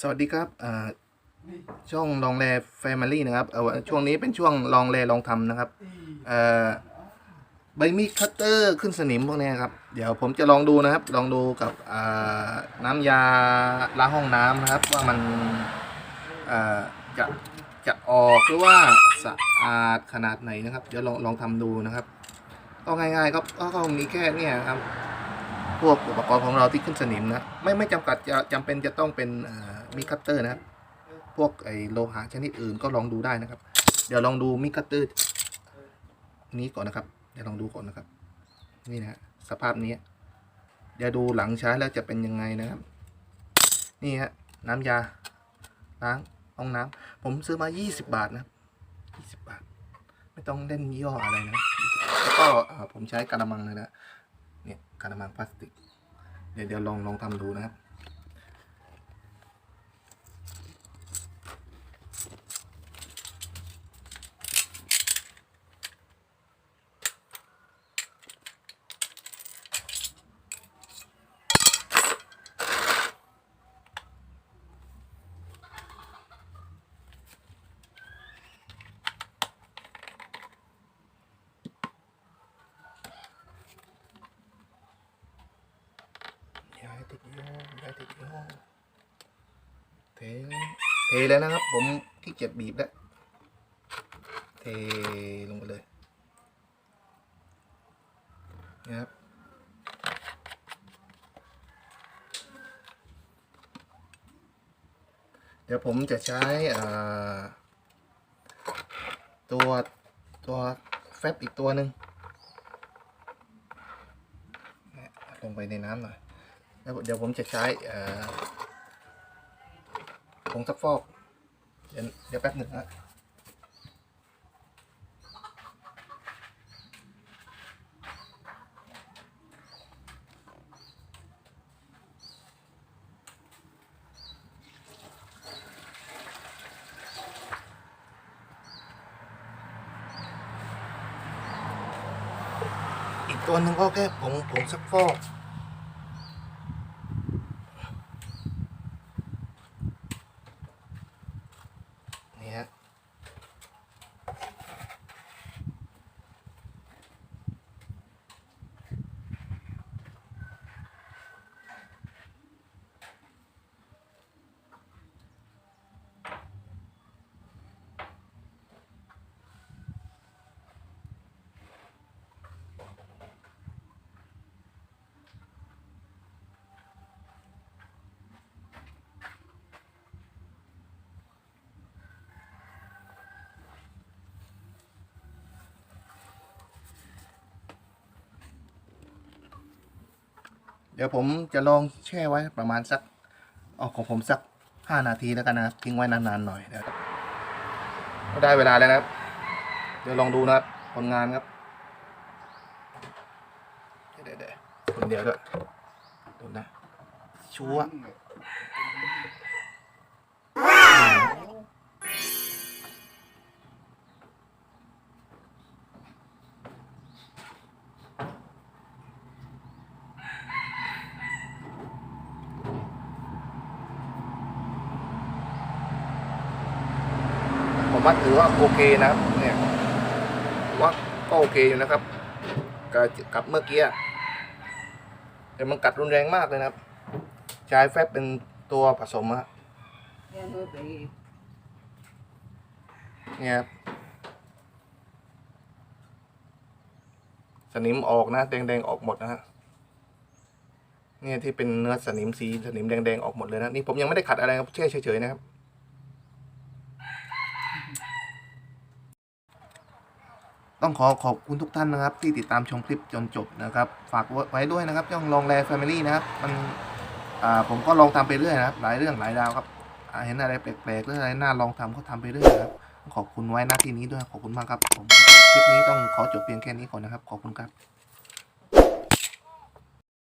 สวัสดีครับช่องลองแรแฟมิลี่นะครับช่วงนี้เป็นช่วงลองแรลองทำนะครับใบมีดคัตเตอร์ขึ้นสนิมพวกนี้ครับ เดี๋ยวผมจะลองดูนะครับ ลองดูกับน้ำยาล้างห้องน้ำนะครับ ว่ามันจะจะออกหรือว่าสะอาดขนาดไหนนะครับ เดี๋ยวลองลองทำดูนะครับ ก็ง่ายๆครับก็ก็มีแค่เนี้ครับพวกอุปกรณ์ของเราที่ขึ้นสนิมนะไม่ไม่จำกัดจะจำเป็นจะต้องเป็นเอ่อ มีคัตเตอร์นะครับ พวกไอโลหะชนิดอื่นก็ลองดูได้นะครับ เดี๋ยวลองดูมีคัตเตอร์นี้ก่อนนะครับ เดี๋ยวลองดูก่อนนะครับ นี่นะฮะสภาพนี้ เดี๋ยวดูหลังใช้แล้วจะเป็นยังไงนะครับ นี่ฮะน้ำยาล้างห้องน้ำผมซื้อมา 20 บาทนะครับ20 บาท ไม่ต้องเล่นยี่ห้ออะไรนะ แล้วก็ผมใช้กระมังเลยนะ เนี่ยกระมังพลาสติก เดี๋ยวเดี๋ยวลองลองทำดูนะครับ ย้ายติดยี่ห้อย้ายติดยี่ห้อ เทเทแล้วนะครับ ผมขี้เกียจบีบแล้ว เทลงไปเลยนะครับเดี๋ยวผมจะใช้ตัวตัวแฟบอีกตัวหนึ่งลงไปในน้ำหน่อยแล้วเดี๋ยวผมจะใช้ ผงซักฟอกเดี๋ยวเดี๋ยวแป๊บหนึ่งนะอีกตัวหนึ่งก็แค่ผงผงซักฟอก นี่ฮะ เดี๋ยวผมจะลองแช่ไว้ประมาณสักออของผมสัก 5 นาทีแล้วกันนะครับทิ้งไว้นานๆหน่อยนะครับได้เวลาแล้วนะครับ เดี๋ยวลองดูนะครับผลงานครับเดี๋ยวเดี๋ยวคนเดียวด้วยดูนะชัวร์ ว่าถือว่าโอเคนะครับเนี่ยว่าก็โอเคอยู่นะครับกับกับเมื่อกี้แต่มันกัดรุนแรงมากเลยนะครับ ใช้แฟบเป็นตัวผสมอะเนี่ยครับสนิมออกนะแดงๆออกหมดนะฮะเนี่ยที่เป็นเนื้อสนิมสีสนิมแดงๆออกหมดเลยนะนี่ผมยังไม่ได้ขัดอะไรครับแช่เฉยๆนะครับ ต้องขอขอบคุณทุกท่านนะครับ ที่ติดตามชมคลิปจนจบนะครับ ฝากไว้ด้วยนะครับช่องลองแลแฟมิลี่นะครับมันผมก็ลองทำไปเรื่อยนะครับ หลายเรื่องหลายราวครับเห็นอะไรแปลกๆหรืออะไรน่าลองทำก็ทำไปเรื่อยนะครับ ขอบคุณไว้หน้าที่นี้ด้วยขอบคุณมากครับผมคลิปนี้ต้องขอจบเพียงแค่นี้ก่อนนะครับ ขอบคุณครับ